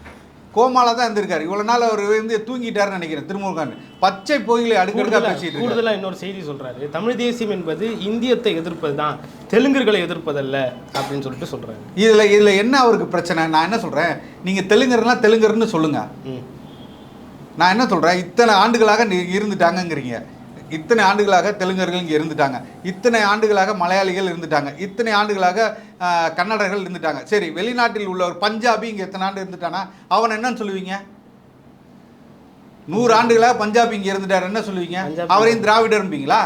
கோமால தான் இருந்திருக்காரு. இவ்வளோ நாள் அவர் வந்து தூங்கிட்டாருன்னு நினைக்கிறேன் திருமுருகன். பச்சை பொய்களை அடுக்கடுக்கா கூடுதலா பேசிட்டு இருக்காரு. கூடுதலா இன்னொரு செய்தி சொல்றாரு. தமிழ் தேசியம் என்பது இந்தியத்தை எதிர்ப்பது தான் தெலுங்கர்களை எதிர்ப்பதல்ல அப்படின்னு சொல்லிட்டு சொல்றாரு. இதில் இதில் என்ன அவருக்கு பிரச்சனை? நான் என்ன சொல்கிறேன் நீங்கள் தெலுங்கர்னா தெலுங்கர்னு சொல்லுங்கள். நான் என்ன சொல்கிறேன் இத்தனை ஆண்டுகளாக நீ இருந்துட்டாங்கங்கிறீங்க. இத்தனை ஆண்டுகளாக தெலுங்கர்கள் இங்கே இருந்துட்டாங்க. இத்தனை ஆண்டுகளாக மலையாளிகள் இருந்துட்டாங்க. இத்தனை ஆண்டுகளாக கன்னடர்கள் இருந்துட்டாங்க. சரி வெளிநாட்டில் உள்ள ஒரு பஞ்சாபி இங்கே எத்தனை ஆண்டு இருந்துட்டானா? அவன் என்னன்னு சொல்லுவீங்க? நூறு ஆண்டுகளாக பஞ்சாபி இங்கே இருந்துட்டார். என்ன சொல்லுவீங்க. அவரையும் திராவிடர்ம்பீங்களா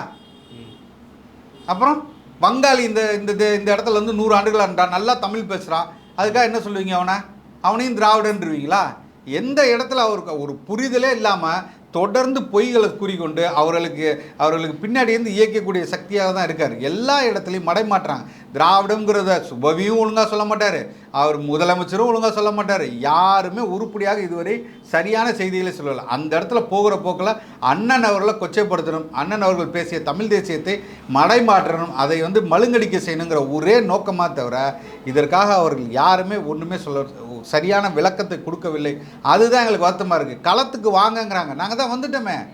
அப்புறம் வங்காளி இந்த இந்த இந்த- இடத்துல வந்து நூறு ஆண்டுகளாக இருந்தான் நல்லா தமிழ் பேசுகிறான் அதுக்காக என்ன சொல்லுவீங்க அவனை? அவனையும் திராவிடன்றீங்களா எந்த இடத்துல அவருக்கு ஒரு புரிதலே இல்லாமல் தொடர்ந்து பொய்களை கூறிக்கொண்டு அவர்களுக்கு அவர்களுக்கு பின்னாடி இருந்து இயக்கக்கூடிய சக்தியாக தான் இருக்கார். எல்லா இடத்துலையும் மடைமாற்றாங்க திராவிடங்கிறத சுபவியும் ஒழுங்காக சொல்ல மாட்டார். அவர் முதலமைச்சரும் ஒழுங்காக சொல்ல மாட்டார். யாருமே உருப்படியாக இதுவரை சரியான செய்திகளை சொல்லலை. அந்த இடத்துல போகிற போக்கில் அண்ணன் அவர்களை கொச்சைப்படுத்தணும் அண்ணன் அவர்கள் பேசிய தமிழ் தேசியத்தை மடைமாற்றணும் அதை வந்து மழுங்கடிக்க செய்யணுங்கிற ஒரே நோக்கமாக தவிர இதற்காக அவர்கள் யாருமே ஒன்றுமே சொல்ல சரியான விளக்கத்தை கொடுக்கவில்லை. அதுதான் எங்களுக்கு வருத்தமாக இருக்குது களத்துக்கு வாங்கங்கிறாங்க. நாங்கள் தான் வந்துட்டோமே.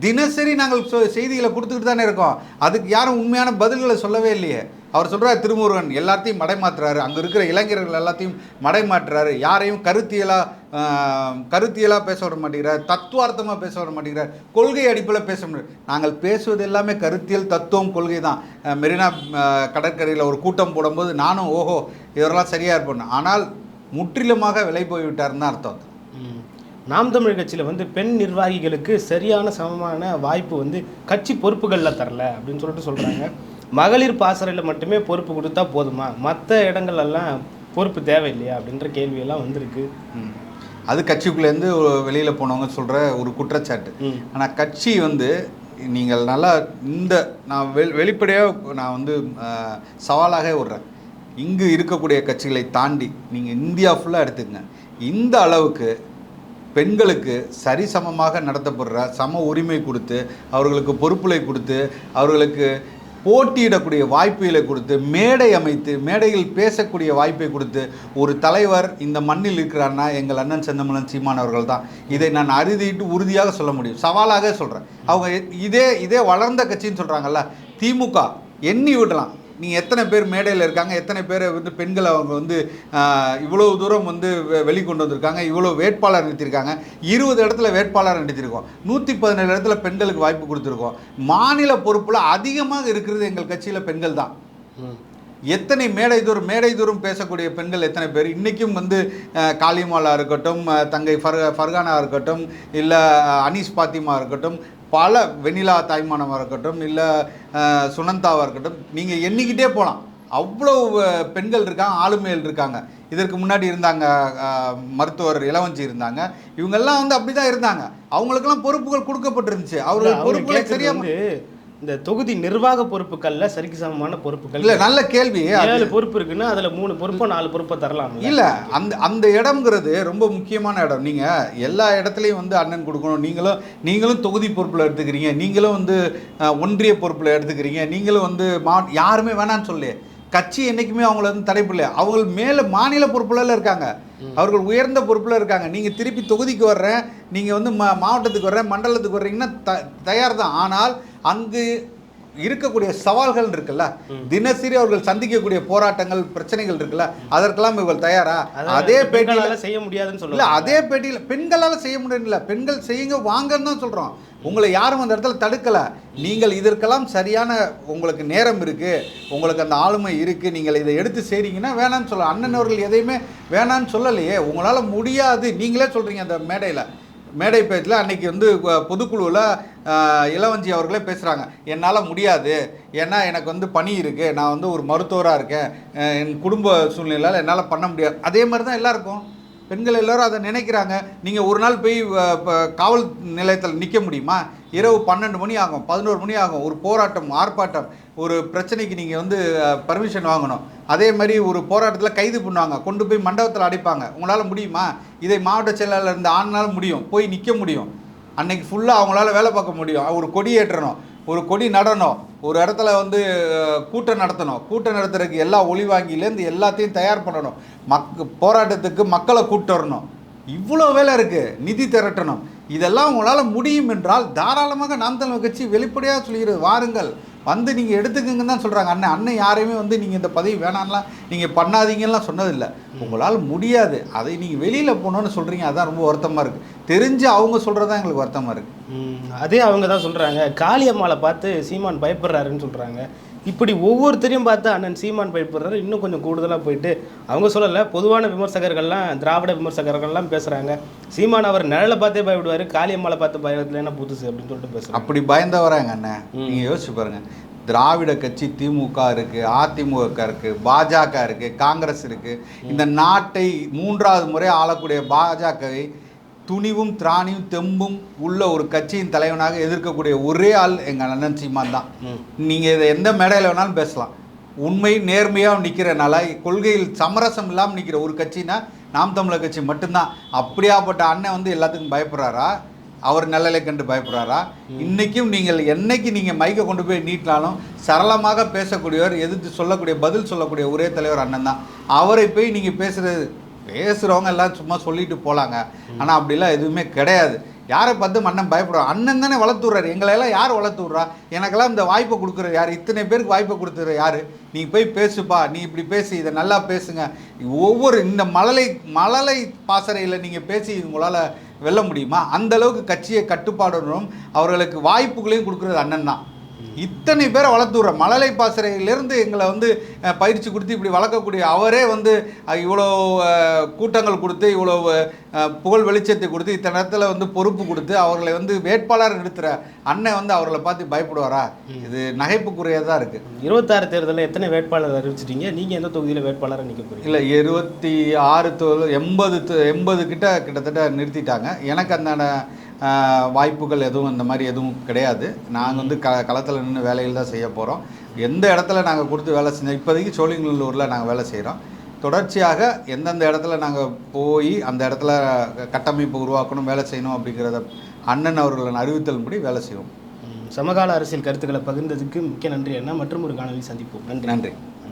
தினசரி நாங்கள் சொ- செய்திகளை கொடுத்துக்கிட்டு தானே இருக்கோம். அதுக்கு யாரும் உண்மையான பதில்களை சொல்லவே இல்லையே. அவர் சொல்கிறார் திருமுருகன் எல்லாத்தையும் மடைமாற்றுறாரு. அங்கே இருக்கிற இளைஞர்கள் எல்லாத்தையும் மடைமாற்றுறாரு. யாரையும் கருத்தியலாக கருத்தியலாக பேச விட மாட்டேங்கிறார். தத்துவார்த்தமாக பேச விட மாட்டேங்கிறார். கொள்கை அடிப்பில் பேச முடியும் நாங்கள் பேசுவது எல்லாமே கருத்தியல் தத்துவம் கொள்கை தான். மெரினா கடற்கரையில் ஒரு கூட்டம் போடும்போது நானும் ஓஹோ இவரெல்லாம் சரியாக இருப்பேன் ஆனால் முற்றிலுமாக விலை போய்விட்டார்னு தான் அர்த்தம். நாம் தமிழ் கட்சியில் வந்து பெண் நிர்வாகிகளுக்கு சரியான சமமான வாய்ப்பு வந்து கட்சி பொறுப்புகளில் தரல அப்படின்னு சொல்லிட்டு சொல்கிறாங்க மகளிர் பாசறையில் மட்டுமே பொறுப்பு கொடுத்தா போதுமா? மற்ற இடங்கள்லாம் பொறுப்பு தேவையில்லையா? அப்படின்ற கேள்வியெல்லாம் வந்திருக்கு. அது கட்சிக்குள்ளேருந்து வெளியில் போனவங்க சொல்கிற ஒரு குற்றச்சாட்டு. ஆனால் கட்சி வந்து நீங்கள் நல்லா இந்த நான் வெ வெளிப்படையாக நான் வந்து சவாலாக விடுறேன். இங்கு இருக்கக்கூடிய கட்சிகளை தாண்டி நீங்கள் இந்தியா ஃபுல்லாக எடுத்துக்கங்க. இந்த அளவுக்கு பெண்களுக்கு சரிசமமாக நடத்தப்படுற சம உரிமை கொடுத்து அவர்களுக்கு பொறுப்புகளை கொடுத்து அவர்களுக்கு போட்டியிடக்கூடிய வாய்ப்புகளை கொடுத்து மேடை அமைத்து மேடையில் பேசக்கூடிய வாய்ப்பை கொடுத்து ஒரு தலைவர் இந்த மண்ணில் இருக்கிறான்னா எங்கள் அண்ணன் செந்தமலன் சீமான் அவர்கள் தான். இதை நான் அறுதிட்டு உறுதியாக சொல்ல முடியும். சவாலாக சொல்கிறேன் அவங்க இதே இதே வளர்ந்த கட்சின்னு சொல்கிறாங்கல்ல திமுக எண்ணி விடலாம். நீங்கள் எத்தனை பேர் மேடையில் இருக்காங்க? எத்தனை பேரை வந்து பெண்கள் அவங்க வந்து ஆஹ், இவ்வளவு தூரம் வந்து வெளிக்கொண்டு வந்திருக்காங்க? இவ்வளோ வேட்பாளர் நிறுத்தியிருக்காங்க? இருபது இடத்துல வேட்பாளர் நிறுத்தியிருக்கோம். நூற்றி பதினேழு இடத்துல பெண்களுக்கு வாய்ப்பு கொடுத்துருக்கோம். மாநில பொறுப்பில் அதிகமாக இருக்கிறது எங்கள் கட்சியில் பெண்கள் தான். எத்தனை மேடை தூரம் மேடை தூரம் பேசக்கூடிய பெண்கள் எத்தனை பேர்? இன்றைக்கும் வந்து காளிமாலா இருக்கட்டும் தங்கை ஃபர் ஃபர்கானா இருக்கட்டும் இல்லை அனீஸ் பாத்திமா இருக்கட்டும் பல வெண்ணிலா தாய்மானமாக இருக்கட்டும் இல்லை சுனந்தாவாக இருக்கட்டும் நீங்கள் எண்ணிக்கிட்டே போகலாம் அவ்வளோ பெண்கள் இருக்காங்க ஆளுமைகள் இருக்காங்க. இதற்கு முன்னாடி இருந்தாங்க மருத்துவர் இளவஞ்சி இருந்தாங்க. இவங்கெல்லாம் வந்து அப்படி தான் இருந்தாங்க. அவங்களுக்கெல்லாம் பொறுப்புகள் கொடுக்கப்பட்டிருந்துச்சு. அவர்கள் பொறுப்புகளை சரியாக இந்த தொகுதி நிர்வாக பொறுப்புகள்ல சரிக்கு சமமான பொறுப்புகள் இல்லை நல்ல கேள்வி. ஏழு பொறுப்பு இருக்குன்னா அதுல மூணு பொறுப்போ நாலு பொறுப்போ தரலாம் இல்ல அந்த அந்த இடம்ங்கிறது ரொம்ப முக்கியமான இடம். நீங்க எல்லா இடத்துலையும் வந்து அண்ணன் கொடுக்கணும். நீங்களும் நீங்களும் தொகுதி பொறுப்புல எடுத்துக்கிறீங்க. நீங்களும் வந்து ஒன்றிய பொறுப்புல எடுத்துக்கிறீங்க. நீங்களும் வந்து மா யாருமே வேணான்னு சொல்லு. கட்சி என்னைக்குமே அவங்கள வந்து தடைப்பில்லை அவங்க மேல மாநில பொறுப்புல இருக்காங்க. அவர்கள் உயர்ந்த பொறுப்புல இருக்காங்க. நீங்க திருப்பி தொகுதிக்கு வர்றேன். நீங்க வந்து மா- மாவட்டத்துக்கு வர்றேன். மண்டலத்துக்கு வர்றீங்கன்னா த தயார் தான் ஆனால் அங்கு இருக்கக்கூடிய சவால்கள் இருக்குல்ல? தினசரி அவர்கள் சந்திக்கக்கூடிய போராட்டங்கள் பிரச்சனைகள் இருக்குல்ல? அதற்கெல்லாம் இவர்கள் தயாரா? அதே பேட்டியில பெண்களால செய்ய முடியாதுன்னு சொல்லுவாங்க அதே பேட்டியில பெண்களால செய்ய முடியல. பெண்கள் செய்யுங்க வாங்கன்னு தான் சொல்றோம். உங்களை யாரும் அந்த இடத்துல தடுக்கல. நீங்கள் இதற்கெல்லாம் சரியான உங்களுக்கு நேரம் இருக்கு. உங்களுக்கு அந்த ஆளுமை இருக்கு. நீங்கள் இதை எடுத்து செய்றீங்கன்னா வேணான்னு சொல்ல அண்ணன் அவர்கள் எதையுமே வேணான்னு சொல்லலையே. உங்களால முடியாது. நீங்களே சொல்றீங்க அந்த மேடையில. மேடை பேச்சில் அன்னைக்கு வந்து பொதுக்குழுவில் இளவஞ்சி அவர்களே பேசுகிறாங்க என்னால் முடியாது. ஏன்னா எனக்கு வந்து பணி இருக்குது நான் வந்து ஒரு மருத்துவராக இருக்கேன். என் குடும்ப சூழ்நிலையால் என்னால் பண்ண முடியாது. அதே மாதிரி தான் எல்லாருக்கும். பெண்கள் எல்லோரும் அதை நினைக்கிறாங்க. நீங்கள் ஒரு நாள் போய் காவல் நிலையத்தில் நிற்க முடியுமா? இரவு பன்னெண்டு மணி ஆகும் பதினோரு மணி ஆகும். ஒரு போராட்டம் ஆர்ப்பாட்டம். ஒரு பிரச்சனைக்கு நீங்கள் வந்து பர்மிஷன் வாங்கணும். அதே மாதிரி ஒரு போராட்டத்தில் கைது பண்ணுவாங்க. கொண்டு போய் மண்டபத்தில் அடைப்பாங்க. உங்களால் முடியுமா? இதை மாவட்ட செயலாளர் இருந்து ஆண்னால முடியும். போய் நிற்க முடியும். அன்னைக்கு ஃபுல்லாக அவங்களால வேலை பார்க்க முடியும். ஒரு கொடி ஏற்றணும். ஒரு கொடி நடணும். ஒரு இடத்துல வந்து கூட்டம் நடத்தணும். கூட்டம் நடத்துறதுக்கு எல்லா ஒளிவாங்கிலேருந்து எல்லாத்தையும் தயார் பண்ணணும். மக் போராட்டத்துக்கு மக்களை கூட்டு வரணும். இவ்வளோ வேலை இருக்குது நிதி திரட்டணும். இதெல்லாம் உங்களால் முடியும் என்றால் தாராளமாக நாம் தமிழ் கட்சி வெளிப்படையாக சொல்கிறது வாருங்கள். வந்து நீங்கள் எடுத்துக்கங்கன்னு தான் சொல்கிறாங்க அண்ணன் அண்ணன் யாரையுமே வந்து நீங்கள் இந்த பதவி வேணாம்லாம் நீங்கள் பண்ணாதீங்கலாம் சொன்னதில்லை. உங்களால் முடியாது. அதை நீங்கள் வெளியில் போகணுன்னு சொல்கிறீங்க அதான் ரொம்ப வருத்தமாக இருக்குது தெரிஞ்சு அவங்க சொல்கிறது தான் எங்களுக்கு வருத்தமாக இருக்குது அதே அவங்க தான் சொல்கிறாங்க காளியம்மாளை பார்த்து சீமான் பயப்படுறாருன்னு சொல்கிறாங்க இப்படி ஒவ்வொருத்தரையும் பார்த்து அண்ணன் சீமான் பயப்படுறாரு இன்னும் கொஞ்சம் கூடுதலா போயிட்டு அவங்க சொல்லல பொதுவான விமர்சகர்கள்லாம் திராவிட விமர்சகர்கள்லாம் பேசுறாங்க. சீமான் அவர் நிழலை பார்த்தே பயப்படுவாரு காளியம்மாளை பார்த்து பயத்துல என்ன புதுசு அப்படின்னு சொல்லிட்டு பேசுறாங்க அப்படி பயந்தவராங்க அண்ணன் நீங்கள் யோசிச்சு பாருங்க. திராவிட கட்சி திமுக இருக்கு அதிமுக இருக்கு பாஜக இருக்கு காங்கிரஸ் இருக்கு. இந்த நாட்டை மூன்றாவது முறை ஆளக்கூடிய பாஜகவை துணிவும் திராணியும் தெம்பும் உள்ள ஒரு கட்சியின் தலைவனாக எதிர்க்கக்கூடிய ஒரே ஆள் எங்கள் அண்ணன் சீமான் தான். நீங்கள் இதை எந்த மேடையில் வேணாலும் பேசலாம். உண்மை நேர்மையாக நிற்கிறனால கொள்கையில் சமரசம் இல்லாமல் நிற்கிற ஒரு கட்சினா நாம் தமிழர் கட்சி மட்டும்தான். அப்படியாப்பட்ட அண்ணன் வந்து எல்லாத்துக்கும் பயப்படுறாரா? அவர் நல்லலை கண்டு பயப்படுறாரா? இன்னைக்கும் நீங்கள் என்னைக்கு நீங்கள் மைக்கை கொண்டு போய் நீட்டினாலும் சரளமாக பேசக்கூடியவர் எதிர்த்து சொல்லக்கூடிய பதில் சொல்லக்கூடிய ஒரே தலைவர் அண்ணன் தான். அவரை போய் நீங்கள் பேசுறது பேசுகிறவங்க எல்லாம் சும்மா சொல்லிட்டு போகலாங்க ஆனால் அப்படிலாம் எதுவுமே கிடையாது. யாரை பார்த்து மன்னன் பயப்படுறோம் அண்ணன் தானே வளர்த்து விட்றாரு எங்களையெல்லாம் யார் வளர்த்து விட்றா எனக்கெல்லாம் இந்த வாய்ப்பை கொடுக்குற யார்? இத்தனை பேருக்கு வாய்ப்பை கொடுத்துற யார்? நீ போய் பேசுப்பா. நீ இப்படி பேசு இதை நல்லா பேசுங்க. ஒவ்வொரு இந்த மழலை மழலை பாசறையில் நீங்கள் பேசி உங்களால் வெல்ல முடியுமா? அந்தளவுக்கு கட்சியை கட்டுப்பாடுறோம் அவர்களுக்கு வாய்ப்புகளையும் கொடுக்குறது அண்ணன் தான். இத்தனை பேரை வளர்த்து விட்ற மழலை பாசறையிலேருந்து எங்களை வந்து பயிற்சி கொடுத்து இப்படி வளர்க்கக்கூடிய அவரே வந்து இவ்வளோ கூட்டங்கள் கொடுத்து இவ்வளோ புகழ் வெளிச்சத்தை கொடுத்து இத்தனை நேரத்தில் வந்து பொறுப்பு கொடுத்து அவர்களை வந்து வேட்பாளர் நிறுத்துற அண்ணன் வந்து அவர்களை பார்த்து பயப்படுவாரா? இது நகைப்புக்குரியதாக இருக்குது இருபத்தாறு தேர்தலில் எத்தனை வேட்பாளர் அறிவிச்சிட்டீங்க? நீங்கள் எந்த தொகுதியில் வேட்பாளராக நிற்க போறீங்க? இல்லை இருபத்தி ஆறு தொ- எண்பது எண்பது கிட்ட கிட்டத்தட்ட நிறுத்திட்டாங்க. எனக்கு அந்த வாய்ப்புகள் எதுவும் அந்த மாதிரி எதுவும் கிடையாது. நாங்கள் வந்து க களத்தில் நின்று வேலைகள் தான் செய்ய போகிறோம் எந்த இடத்துல நாங்கள் கொடுத்து வேலை செஞ்சோம் இப்போதைக்கு சோழிங்கநல்லூரில் நாங்கள் வேலை செய்கிறோம் தொடர்ச்சியாக எந்தெந்த இடத்துல நாங்கள் போய் அந்த இடத்துல கட்டமைப்பு உருவாக்கணும் வேலை செய்யணும் அப்படிங்கிறத அண்ணன் அவர்களின் அறிவித்தல்படி வேலை செய்வோம். சமகால அரசியல் கருத்துக்களை பகிர்ந்ததுக்கு மிக்க நன்றி அண்ணா. மற்றும் ஒரு காணொலி சந்திப்போம். நன்றி. நன்றி.